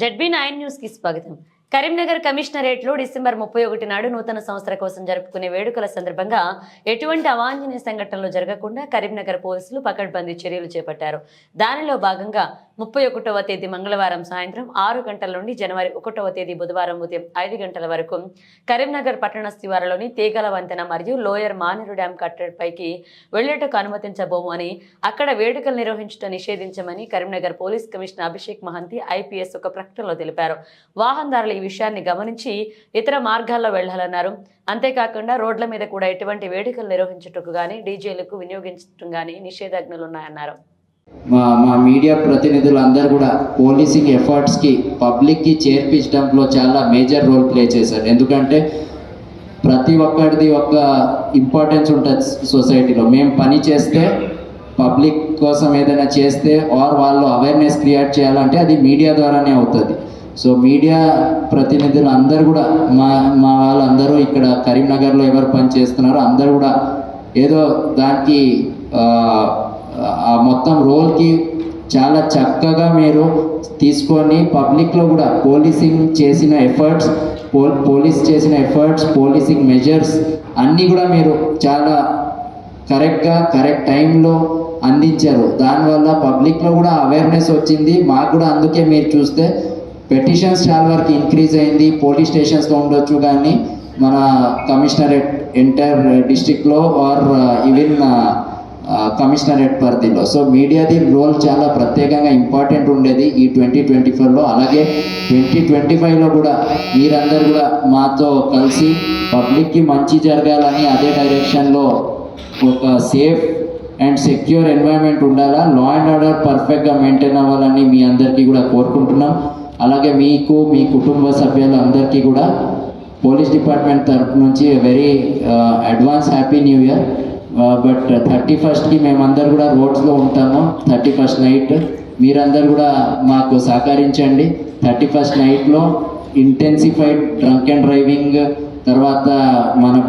ZB nine న్యూస్కి స్వాగతం. Karimnagar కమిషనరేట్లో December ముప్పై ఒకటి నాడు నూతన సంవత్సర కోసం జరుపుకునే వేడుకల సందర్భంగా ఎటువంటి అవాంఛనీయ సంఘటనలు జరగకుండా కరీంనగర్ పోలీసులు పకడ్బందీ చర్యలు చేపట్టారు. దానిలో భాగంగా ముప్పై ఒకటవ తేదీ మంగళవారం సాయంత్రం ఆరు గంటల నుండి జనవరి ఒకటవ తేదీ బుధవారం ఉదయం ఐదు గంటల వరకు కరీంనగర్ పట్టణ శివారులోని తీగల వంతెన మరియు లోయర్ మానేరు డ్యాం కట్టడపైకి వెళ్ళేటకు అనుమతించబోము అని అక్కడ వేడుకలు నిర్వహించడం నిషేధించమని Karimnagar police commissioner Abhishek Mohanty IPS ఒక ప్రకటనలో తెలిపారు. వాహనదారులు ఈ విషయాన్ని గమనించి ఇతర మార్గాల్లో వెళ్ళాలన్నారు అంతేకాకుండా రోడ్ల మీద కూడా ఎటువంటి వేడుకలు నిర్వహించుటకు గానీ డీజేలకు వినియోగించడం గాని నిషేధాజ్ఞలున్నాయన్నారు. మా మా మీడియా ప్రతినిధులు అందరూ కూడా పోలీసింగ్ ఎఫర్ట్స్కి పబ్లిక్కి చేర్పించడంలో చాలా మేజర్ రోల్ ప్లే చేశారు. ఎందుకంటే ప్రతి ఒక్కరిది ఒక ఇంపార్టెన్స్ ఉంటుంది సొసైటీలో. మేము పని చేస్తే పబ్లిక్ కోసం ఏదైనా చేస్తే ఆర్ వాళ్ళు అవేర్నెస్ క్రియేట్ చేయాలంటే అది మీడియా ద్వారానే అవుతుంది. సో మీడియా ప్రతినిధులు అందరూ కూడా మా మా వాళ్ళందరూ ఇక్కడ కరీంనగర్లో ఎవరు పని చేస్తున్నారో అందరూ కూడా ఏదో దానికి మొత్తం రోల్కి చాలా చక్కగా మీరు తీసుకొని పబ్లిక్లో కూడా పోలీసింగ్ చేసిన ఎఫర్ట్స్ పో పోలీస్ చేసిన ఎఫర్ట్స్ పోలీసింగ్ మెజర్స్ అన్నీ కూడా మీరు చాలా కరెక్ట్గా కరెక్ట్ టైంలో అందించారు. దానివల్ల పబ్లిక్లో కూడా అవేర్నెస్ వచ్చింది. మాకు కూడా అందుకే మీరు చూస్తే పెటిషన్స్ చాలా వరకు ఇంక్రీజ్ అయింది. పోలీస్ స్టేషన్స్లో ఉండొచ్చు కానీ మన కమిషనరేట్ ఎంటైర్ డిస్టిక్లో ఆర్ ఈవెన్ కమిషనరేట్ పరిధిలో. సో మీడియాది రోల్ చాలా ప్రత్యేకంగా ఇంపార్టెంట్ ఉండేది ఈ ట్వంటీ ట్వంటీ ఫోర్లో. అలాగే ట్వంటీ ట్వంటీ ఫైవ్లో కూడా మీరందరూ కూడా మాతో కలిసి పబ్లిక్కి మంచి జరగాలని అదే డైరెక్షన్లో ఒక సేఫ్ అండ్ సెక్యూర్ ఎన్వైరన్మెంట్ ఉండాలా? లా అండ్ ఆర్డర్ పర్ఫెక్ట్గా మెయింటైన్ అవ్వాలని మీ అందరికీ కూడా కోరుకుంటున్నాం. అలాగే మీకు మీ కుటుంబ సభ్యులందరికీ కూడా పోలీస్ డిపార్ట్మెంట్ తరపు నుంచి very advance happy new year but thirty ఫస్ట్కి మేమందరు కూడా రోడ్స్లో ఉంటాము. థర్టీ ఫస్ట్ నైట్ మీరందరూ కూడా మాకు సహకరించండి. థర్టీ ఫస్ట్ నైట్లో ఇంటెన్సిఫైడ్ డ్రంక్ అండ్ డ్రైవింగ్ తర్వాత మన